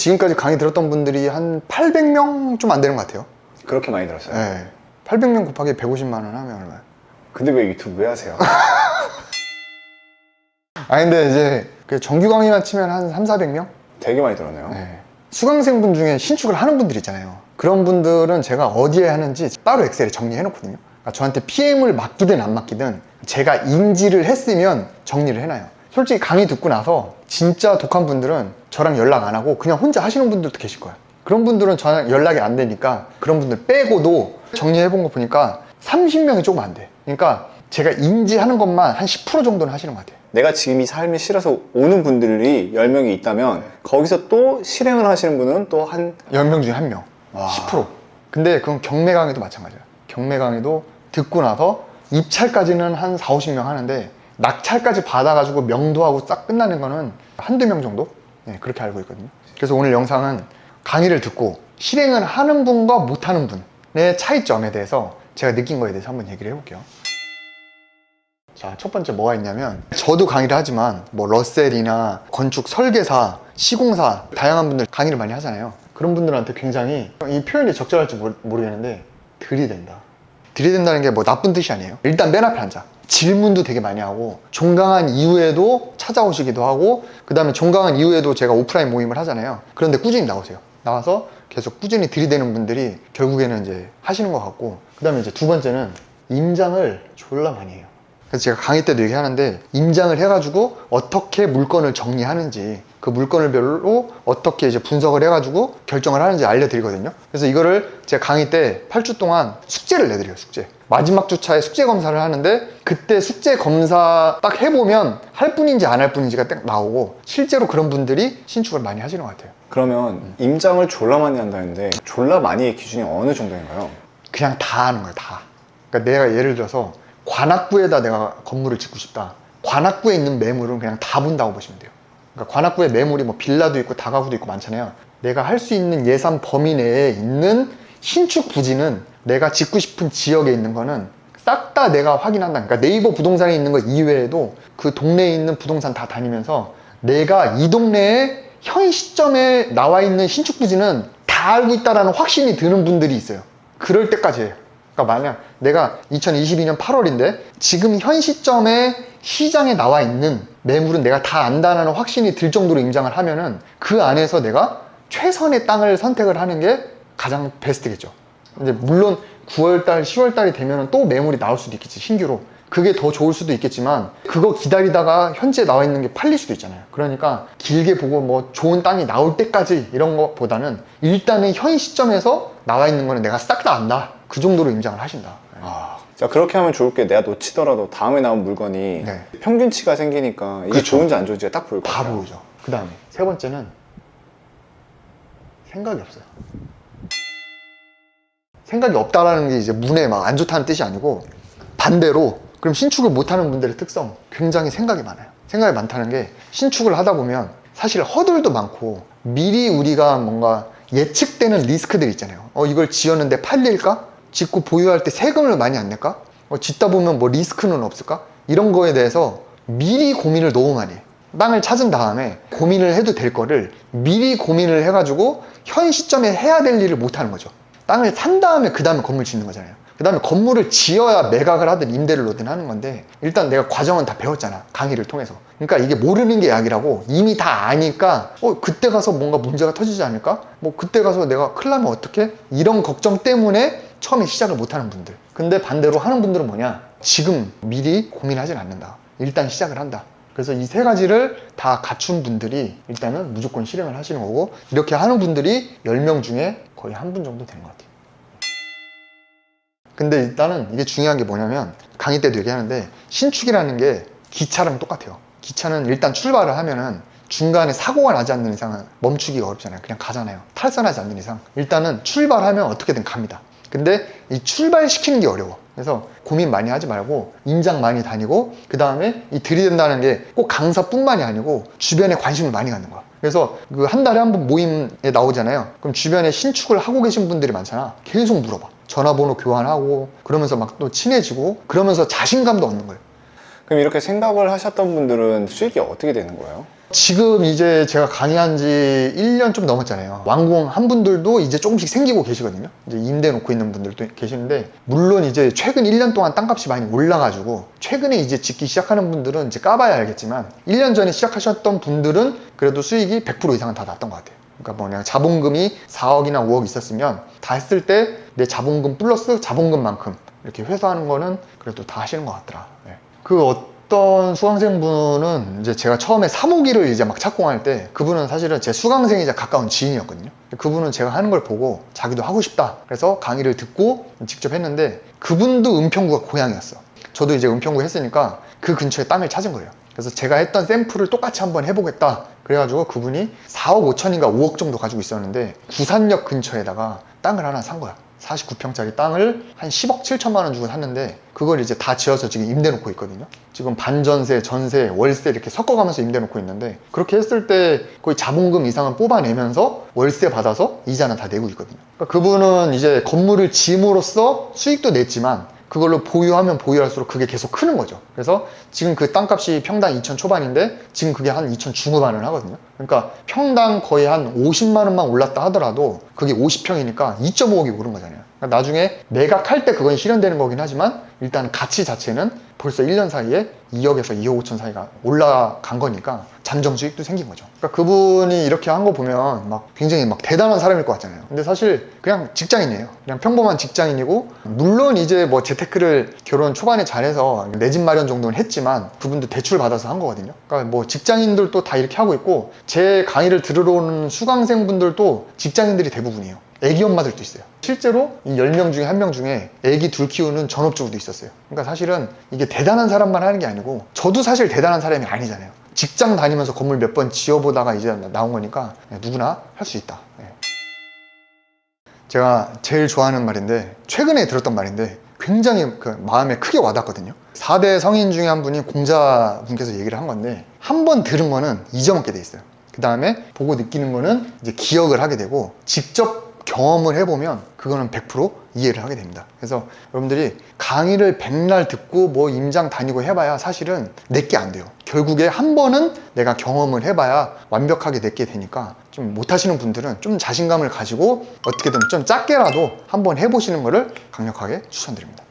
지금까지 강의 들었던 분들이 한 800명 좀 안 되는 것 같아요. 그렇게 많이 들었어요. 네. 800명 곱하기 150만 원 하면 얼마야? 근데 왜 유튜브 왜 하세요? 아 근데 이제 그 정규 강의만 치면 한 3, 400명? 되게 많이 들었네요. 네. 수강생분 중에 신축을 하는 분들 있잖아요. 그런 분들은 제가 어디에 하는지 따로 엑셀에 정리해 놓거든요. 그러니까 저한테 PM을 맡기든 안 맡기든 제가 인지를 했으면 정리를 해놔요. 솔직히 강의 듣고 나서 진짜 독한 분들은 저랑 연락 안 하고 그냥 혼자 하시는 분들도 계실 거예요. 그런 분들은 저랑 연락이 안 되니까 그런 분들 빼고도 정리해 본 거 보니까 30명이 조금 안 돼. 그러니까 제가 인지하는 것만 한 10% 정도는 하시는 것 같아요. 내가 지금 이 삶이 싫어서 오는 분들이 10명이 있다면 거기서 또 실행을 하시는 분은 또 한 10명 중에 1명. 와. 10%. 근데 그건 경매 강의도 마찬가지야. 경매 강의도 듣고 나서 입찰까지는 한 4, 50명 하는데 낙찰까지 받아가지고 명도하고 싹 끝나는 거는 한두 명 정도? 네, 그렇게 알고 있거든요. 그래서 오늘 영상은 강의를 듣고 실행을 하는 분과 못하는 분의 차이점에 대해서 제가 느낀 거에 대해서 한번 얘기를 해볼게요. 자, 첫 번째 뭐가 있냐면 저도 강의를 하지만 뭐 러셀이나 건축 설계사, 시공사 다양한 분들 강의를 많이 하잖아요. 그런 분들한테 굉장히 이 표현이 적절할지 모르, 모르겠는데 들이댄다. 들이댄다는 게 뭐 나쁜 뜻이 아니에요. 일단 맨 앞에 앉아. 질문도 되게 많이 하고 종강한 이후에도 찾아오시기도 하고 그 다음에 종강한 이후에도 제가 오프라인 모임을 하잖아요. 그런데 꾸준히 나오세요. 나와서 계속 꾸준히 들이대는 분들이 결국에는 이제 하시는 것 같고 그 다음에 이제 두 번째는 임장을 졸라 많이 해요. 그래서 제가 강의 때도 얘기하는데 임장을 해가지고 어떻게 물건을 정리하는지 그 물건을 별로 어떻게 이제 분석을 해가지고 결정을 하는지 알려드리거든요. 그래서 이거를 제가 강의 때 8주 동안 숙제를 내드려요, 숙제. 마지막 주차에 숙제 검사를 하는데 그때 숙제 검사 딱 해보면 할 뿐인지 안 할 뿐인지가 딱 나오고 실제로 그런 분들이 신축을 많이 하시는 것 같아요. 그러면 임장을 졸라 많이 한다는데 졸라 많이의 기준이 어느 정도인가요? 그냥 다 하는 거야, 다. 그러니까 내가 예를 들어서 관악구에다 내가 건물을 짓고 싶다. 관악구에 있는 매물은 그냥 다 본다고 보시면 돼요. 그러니까 관악구에 매물이 뭐 빌라도 있고 다가구도 있고 많잖아요. 내가 할 수 있는 예산 범위 내에 있는 신축 부지는 내가 짓고 싶은 지역에 있는 거는 싹 다 내가 확인한다. 그러니까 네이버 부동산에 있는 것 이외에도 그 동네에 있는 부동산 다 다니면서 내가 이 동네에 현 시점에 나와 있는 신축 부지는 다 알고 있다라는 확신이 드는 분들이 있어요. 그럴 때까지 해요. 그러니까 만약 내가 2022년 8월인데 지금 현 시점에 시장에 나와 있는 매물은 내가 다 안다는 확신이 들 정도로 임장을 하면은 그 안에서 내가 최선의 땅을 선택을 하는 게 가장 베스트겠죠. 이제 물론 9월달, 10월달이 되면 또 매물이 나올 수도 있겠지 신규로. 그게 더 좋을 수도 있겠지만 그거 기다리다가 현재 나와 있는 게 팔릴 수도 있잖아요. 그러니까 길게 보고 뭐 좋은 땅이 나올 때까지 이런 것보다는 일단은 현 시점에서 나와 있는 거는 내가 싹 다 안다. 그 정도로 임장을 하신다. 아, 자 그렇게 하면 좋을 게 내가 놓치더라도 다음에 나온 물건이 네. 평균치가 생기니까 이게 그쵸. 좋은지 안 좋은지가 딱 보일 것 다. 보이죠. 그 다음에 세 번째는 생각이 없어요. 생각이 없다라는 게 이제 문에 막 안 좋다는 뜻이 아니고 반대로 그럼 신축을 못하는 분들의 특성 굉장히 생각이 많아요. 생각이 많다는 게 신축을 하다 보면 사실 허들도 많고 미리 우리가 뭔가 예측되는 리스크들 있잖아요. 어 이걸 지었는데 팔릴까? 짓고 보유할 때 세금을 많이 안 낼까? 어, 짓다 보면 뭐 리스크는 없을까? 이런 거에 대해서 미리 고민을 너무 많이 해. 땅을 찾은 다음에 고민을 해도 될 거를 미리 고민을 해가지고 현 시점에 해야 될 일을 못 하는 거죠. 땅을 산 다음에 그 다음에 건물 짓는 거잖아요. 그 다음에 건물을 지어야 매각을 하든 임대를 놓든 하는 건데 일단 내가 과정은 다 배웠잖아. 강의를 통해서. 그러니까 이게 모르는 게 약이라고 이미 다 아니까 어 그때 가서 뭔가 문제가 터지지 않을까? 뭐 그때 가서 내가 큰일 나면 어떡해? 이런 걱정 때문에 처음에 시작을 못 하는 분들. 근데 반대로 하는 분들은 뭐냐? 지금 미리 고민하진 않는다. 일단 시작을 한다. 그래서 이 세 가지를 다 갖춘 분들이 일단은 무조건 실행을 하시는 거고 이렇게 하는 분들이 10명 중에 거의 한 분 정도 되는 것 같아요. 근데 일단은 이게 중요한 게 뭐냐면 강의 때도 얘기하는데 신축이라는 게 기차랑 똑같아요. 기차는 일단 출발을 하면은 중간에 사고가 나지 않는 이상은 멈추기가 어렵잖아요. 그냥 가잖아요. 탈선하지 않는 이상. 일단은 출발하면 어떻게든 갑니다. 근데 이 출발시키는 게 어려워. 그래서 고민 많이 하지 말고 인장 많이 다니고 그 다음에 이 들이댄다는 게 꼭 강사뿐만이 아니고 주변에 관심을 많이 갖는 거야. 그래서 그 한 달에 한 번 모임에 나오잖아요. 그럼 주변에 신축을 하고 계신 분들이 많잖아. 계속 물어봐. 전화번호 교환하고 그러면서 막 또 친해지고 그러면서 자신감도 얻는 거예요. 그럼 이렇게 생각을 하셨던 분들은 수익이 어떻게 되는 거예요? 지금 이제 제가 강의한 지 1년 좀 넘었잖아요. 완공 한 분들도 이제 조금씩 생기고 계시거든요. 이제 임대 놓고 있는 분들도 계시는데, 물론 이제 최근 1년 동안 땅값이 많이 올라가지고, 최근에 이제 짓기 시작하는 분들은 이제 까봐야 알겠지만, 1년 전에 시작하셨던 분들은 그래도 수익이 100% 이상은 다 났던 것 같아요. 그러니까 뭐냐, 자본금이 4억이나 5억 있었으면, 다 했을 때 내 자본금 플러스 자본금만큼 이렇게 회수하는 거는 그래도 다 하시는 것 같더라. 네. 그 어떤 수강생분은 이제 제가 처음에 3호기를 이제 막 착공할 때 그분은 사실은 제 수강생이자 가까운 지인이었거든요. 그분은 제가 하는 걸 보고 자기도 하고 싶다. 그래서 강의를 듣고 직접 했는데 그분도 은평구가 고향이었어. 저도 이제 은평구 했으니까 그 근처에 땅을 찾은 거예요. 그래서 제가 했던 샘플을 똑같이 한번 해보겠다. 그래가지고 그분이 4억 5천인가 5억 정도 가지고 있었는데 구산역 근처에다가 땅을 하나 산 거야. 49평짜리 땅을 한 10억 7천만 원 주고 샀는데 그걸 이제 다 지어서 지금 임대 놓고 있거든요. 지금 반전세, 전세, 월세 이렇게 섞어가면서 임대 놓고 있는데 그렇게 했을 때 거의 자본금 이상은 뽑아내면서 월세 받아서 이자는 다 내고 있거든요. 그러니까 그분은 이제 건물을 지음으로써 수익도 냈지만 그걸로 보유하면 보유할수록 그게 계속 크는 거죠. 그래서 지금 그 땅값이 평당 2천 초반인데 지금 그게 한 2천 중후반을 하거든요. 그러니까 평당 거의 한 50만 원만 올랐다 하더라도 그게 50평이니까 2.5억이 오른 거잖아요. 그러니까 나중에 매각할 때 그건 실현되는 거긴 하지만 일단 가치 자체는 벌써 1년 사이에 2억에서 2억 5천 사이가 올라간 거니까 잠정 수익도 생긴 거죠. 그러니까 그분이 이렇게 한 거 보면 막 굉장히 막 대단한 사람일 것 같잖아요. 근데 사실 그냥 직장인이에요. 그냥 평범한 직장인이고 물론 이제 뭐 재테크를 결혼 초반에 잘해서 내 집 마련 정도는 했지만 그분도 대출 받아서 한 거거든요. 그러니까 뭐 직장인들도 다 이렇게 하고 있고 제 강의를 들으러 오는 수강생분들도 직장인들이 대부분이에요. 애기 엄마들도 있어요. 실제로 이 10명 중에 한 명 중에 애기 둘 키우는 전업주부도 있었어요. 그러니까 사실은 이게 대단한 사람만 하는 게 아니고 저도 사실 대단한 사람이 아니잖아요. 직장 다니면서 건물 몇 번 지어보다가 이제 나온 거니까 누구나 할 수 있다. 네. 제가 제일 좋아하는 말인데 최근에 들었던 말인데 굉장히 그 마음에 크게 와닿거든요. 4대 성인 중에 한 분이 공자분께서 얘기를 한 건데 한 번 들은 거는 잊어먹게 돼 있어요. 그 다음에 보고 느끼는 거는 이제 기억을 하게 되고 직접 경험을 해보면 그거는 100% 이해를 하게 됩니다. 그래서 여러분들이 강의를 백날 듣고 뭐 임장 다니고 해봐야 사실은 내게 안 돼요. 결국에 한 번은 내가 경험을 해봐야 완벽하게 내게 되니까 좀 못하시는 분들은 좀 자신감을 가지고 어떻게든 좀 작게라도 한번 해보시는 거를 강력하게 추천드립니다.